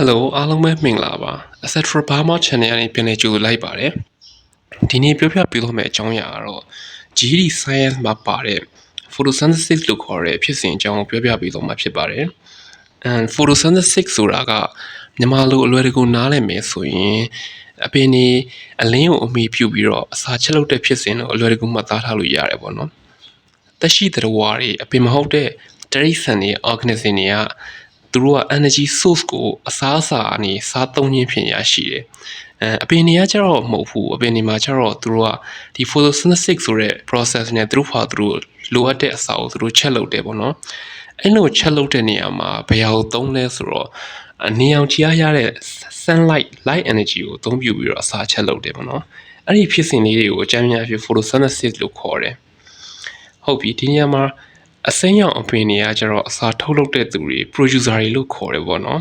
Hello အားလုံးပဲမင်္ဂလာပါ Etc Burma Channel ကနေပြန်လည်ကြိုဆိုလိုက်ပါတယ်ဒီနေ့ပြောပြပေးသွားမယ့်အကြောင်းအရာကတော့ GD Science မှာပါတဲ့ photosynthesis လို့ခေါ်တဲ့ဖြစ်စဉ်အကြောင်းကိုပြောပြပေးသွားမှာဖြစ်ပါတယ် and photosynthesis ဆိုတာကမြန်မာလိုအလွယ်တကူနားလည်မယ်ဆိုရင်အပင်ဒီအလင်းကိုအမိပြုပြီးတော့အစာချက်လုပ်တဲ့ဖြစ်စဉ်လို့အလွယ်တကူမှတ်သားထားလို့ရတယ်ပေါ့နော်တက်ရှိတဲ့ဝါတွေအပင်မဟုတ်တဲ့တရိษံတွေ organism တွေက သူတို့က energy source ကိုအစားအစာအနေစားသုံးခြင်းဖြင့်ရရှိတယ်။အဲအပင်တွေကကျတော့မဟုတ်ဘူးအပင်တွေမှာကျတော့သူတို့ကဒီ photosynthesis ဆိုတဲ့ process နဲ့သူတို့ဖာသူတို့လိုအပ်တဲ့အစာကိုသူတို့ချက်လုပ်တယ်ပေါ့နော်။အဲ့လိုချက်လုပ်တဲ့နေရာမှာဘယ်ဟာကိုသုံးလဲဆိုတော့နေအောင်ကြီးရတဲ့ sunlight light energy ကိုအသုံးပြုပြီးတော့အစာချက်လုပ်တယ်ပေါ့နော်။အဲ့ဒီဖြစ်စဉ်လေးတွေကိုအကြမ်းများဖြစ် photosynthesis လို့ခေါ်တယ်။ဟုတ်ပြီဒီနေရာမှာ အစိမ်းရောင်အပင်တွေကကျတော့အစာထုတ်လုပ်တဲ့သူတွေ producer တွေလို့ခေါ်တယ်ပေါ့နော်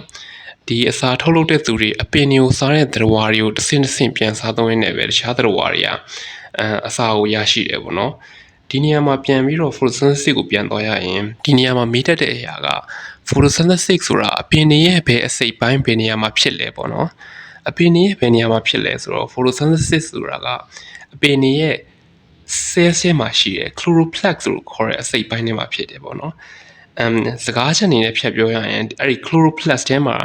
ဒီအစာထုတ်လုပ်တဲ့သူတွေအပင်တွေကိုစားတဲ့သတ္တဝါတွေကိုတစ်ဆင့်တစ်ဆင့်ပြန်စားသုံးရင်းနဲ့ပဲတခြားသတ္တဝါတွေကအအစာကိုရရှိတယ်ပေါ့နော်ဒီနေရာမှာပြန်ပြီးတော့ photosynthesis ကိုပြန်သွားရရင်ဒီနေရာမှာမေးတတ်တဲ့အရာက photosynthesis ဆိုတာအပင်တွေရဲ့ဘယ်အစိတ်ပိုင်းဘယ်နေရာမှာဖြစ်လဲပေါ့နော်အပင်တွေရဲ့ဘယ်နေရာမှာဖြစ်လဲဆိုတော့ photosynthesis ဆိုတာကအပင်တွေရဲ့ cells ထဲမှာရှိတဲ့ chloroplast လို့ခေါ်တဲ့အစိတ်ပိုင်းထဲမှာဖြစ်တယ်ပေါ့နော်အမ်စကားချက်အနေနဲ့ဖြတ်ပြောရရင်အဲ့ဒီ chloroplast ထဲမှာ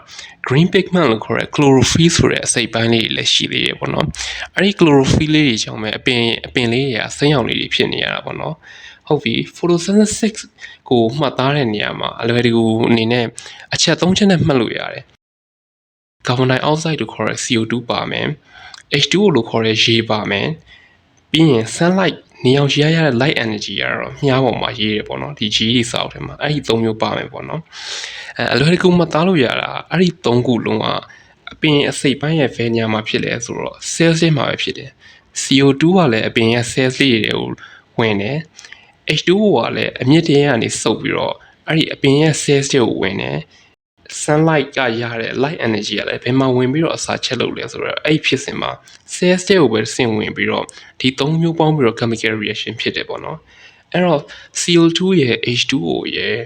green pigment လို့ခေါ်တဲ့ chlorophyll ဆိုတဲ့အစိတ်ပိုင်းလေးတွေလည်းရှိသေးတယ်ပေါ့နော်အဲ့ဒီ chlorophyll လေးတွေကြောင့်ပဲအပင်အပင်လေးတွေကဆင်းရောင်လေးတွေဖြစ်နေရတာပေါ့နော်ဟုတ်ပြီ photosynthesis ကိုမှတ်သားတဲ့နေရာမှာအလွယ်တကူအနေနဲ့အချက်၃ချက်နဲ့မှတ်လို့ရတယ်ကာဗွန်ဒိုင်အောက်ဆိုက်လို့ခေါ်တဲ့ CO2 ပါမယ် H2O လို့ခေါ်တဲ့ရေပါမယ်ပြီးရင် sunlight နေအောင်ရရတဲ့ light energy ကတော့မြားပေါ်မှာရေးတယ်ပေါ့နော်ဒီ G တွေစောက်တယ်မှာအဲ့ဒီ၃မျိုးပါမယ်ပေါ့နော်အဲအလွယ်တကူမသားလို့ရတာအဲ့ဒီ၃ခုလုံးကအပင်အစိတ်ပိုင်းရဲ့ value မှာဖြစ်လဲဆိုတော့ cells တွေမှာပဲဖြစ်တယ် CO2 ကလည်းအပင်ရဲ့ cells လေးတွေကိုဝင်တယ် H2O ကလည်းအမြင့်တင်းကနေစုပ်ပြီးတော့အဲ့ဒီအပင်ရဲ့ cells တွေကိုဝင်တယ် sunlight ကရတဲ့ light energy ကလည်းဘယ်မှာဝင်ပြီးတော့အစာချက်လုပ်လဲဆိုတော့အဲ့ဖြစ်စဉ်မှာ cells တွေကိုပဲဆင်ဝင်ပြီးတော့ဒီ၃မျိုးပေါင်းပြီးတော့ chemical reaction ဖြစ်တယ်ပေါ့နော်အဲ့တော့ CO2 ရဲ့ H2O ရဲ့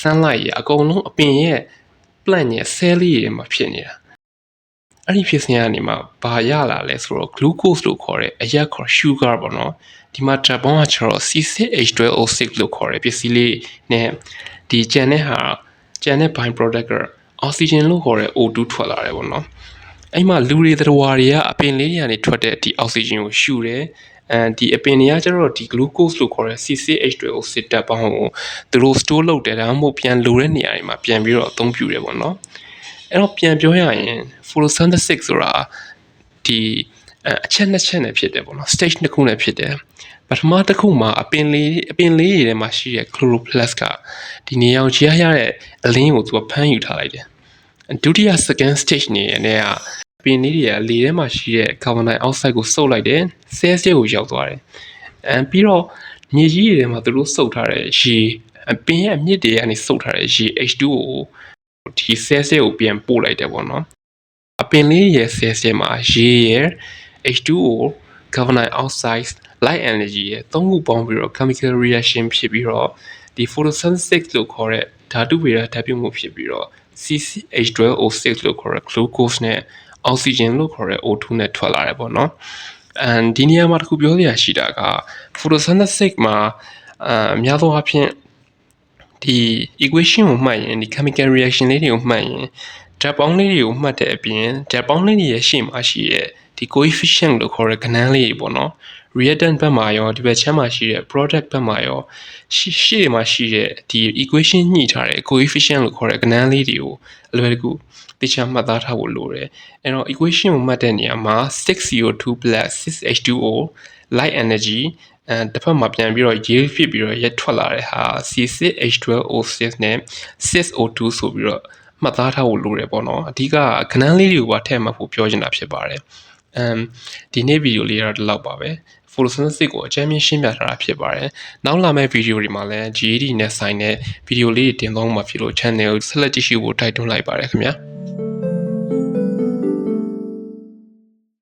sunlight ရဲ့အကုန်လုံးအပင်ရဲ့ plant ရဲ့ cell လေးတွေမှာဖြစ်နေတာအဲ့ဒီဖြစ်စဉ်ကနေမှဘာရလာလဲဆိုတော့ glucose လို့ခေါ်တဲ့အရက်ခေါ် sugar ပေါ့နော်ဒီမှာ carbon ကကျတော့ C6H12O6 လို့ခေါ်တဲ့ပစ္စည်းလေးနဲ့ဒီကျန်တဲ့ဟာကျ န်တဲ့ by product ကအောက်ဆီဂျင်လို့ခေါ်တဲ့ O2 ထွက်လာတယ်ပေါ့နော်အဲ့မှာလူတွေသတ္တဝါတွေကအပင်လေးတွေကနေထွက်တဲ့ဒီအောက်ဆီဂျင်ကိုရှူတယ်အဲဒီအပင်တွေကကျတော့ဒီ glucose လို့ခေါ်တဲ့ CCH12O6 တက်ပေါင်းကိုသူတို့ store လုပ်တယ်ဒါမှမဟုတ်ပြန်လိုတဲ့နေရာတွေမှာပြန်ပြီးတော့အသုံးပြုတယ်ပေါ့နော်အဲ့တော့ပြန်ပြောရရင် photosynthesis ဆိုတာဒီ အချက်နှစ်ချက်နဲ့ဖြစ်တယ်ပေါ့နော် stage နှစ်ခုနဲ့ဖြစ်တယ်ပထမတစ်ခုမှာအပင်လေးအပင်လေးတွေထဲမှာရှိတဲ့ chloroplast ကဒီနေအောင်ကြီးရတဲ့အလင်းကိုသူကဖမ်းယူထားလိုက်တယ်ဒုတိယ second stage နေရတဲ့ပင်လေးတွေကလေထဲမှာရှိတဲ့ carbon dioxide ကိုစုပ်လိုက်တယ် cells တွေကိုရောက်သွားတယ်အဲပြီးတော့မြေကြီးတွေထဲမှာသူတို့စုပ်ထားတဲ့ရေပင်ရဲ့အမြစ်တွေကနေစုပ်ထားတဲ့ရေ H2O ကိုဒီ cells တွေကိုပြန်ပို့လိုက်တယ်ပေါ့နော်အပင်လေးရဲ့ cells တွေမှာရေရဲ့ H2O carbon dioxide light energy ရဲ့သုံးခုပေါင်းပြီးတော့ chemical reaction ဖြစ်ပြီးတော့ဒီ photosynthesis လို့ခေါ်တဲ့ဓာတုဗေဒဓာတ်ပြုမှုဖြစ်ပြီးတော့ CCH12O6 လို့ခေါ်တဲ့ glucose နဲ့ oxygen လို့ခေါ်တဲ့ O2 နဲ့ထွက်လာတယ်ပေါ့နော်။ and ဒီနေရာမှာတခုပြောစရာရှိတာက photosynthesis မှာအများသောအားဖြင့်ဒီ equation ကိုမှတ်ရင်ဒီ chemical reaction လေးတွေကိုမှတ်ရင်ဓာတ်ပေါင်းလေးတွေကိုမှတ်တဲ့အပြင်ဓာတ်ပေါင်းလေးတွေရဲ့ရှေ့မှာရှိတဲ့ ဒီ coefficient လို့ခေါ်တဲ့ကဏ္ဍလေးတွေပေါ့နော် reactant ဘက်မှာရောဒီဘက်ချမ်းမှာရှိတဲ့ product ဘက်မှာရောရှေ့ရှေ့မှာရှိတဲ့ဒီ equation ညှိထားတဲ့ coefficient လို့ခေါ်တဲ့ကဏ္ဍလေးတွေကိုအလွယ်တကူသိချာမှတ်သားထားဖို့လိုတယ်အဲ့တော့ equation ကိုမှတ်တဲ့နေရာမှာ 6CO2 6H2O light energy အဲတစ်ဖက်မှာပြန်ပြီးတော့ရေးဖြစ်ပြီးတော့ရက်ထွက်လာတဲ့ဟာ C6H12O6 နဲ့ 6O2 ဆိုပြီးတော့မှတ်သားထားဖို့လိုတယ်ပေါ့နော်အဓိကခဏလေးတွေကိုပါထည့်မှတ်ဖို့ပြောချင်တာဖြစ်ပါတယ် အမ်ဒီနေ့ဗီဒီယိုလေးကတော့ဒီလောက်ပါပဲ photosynthesis ကိုအကြမ်းမြင်ရှင်းပြထားတာဖြစ်ပါတယ်။နောက်လာမယ့်ဗီဒီယိုတွေမှာလည်း GED နဲ့ဆိုင်တဲ့ဗီဒီယိုလေးတွေတင်သွားမှာဖြစ်လို့ channel ကိုဆက်လက်ကြည့်ရှုဖို့တိုက်တွန်းလိုက်ပါတယ်ခင်ဗျာ။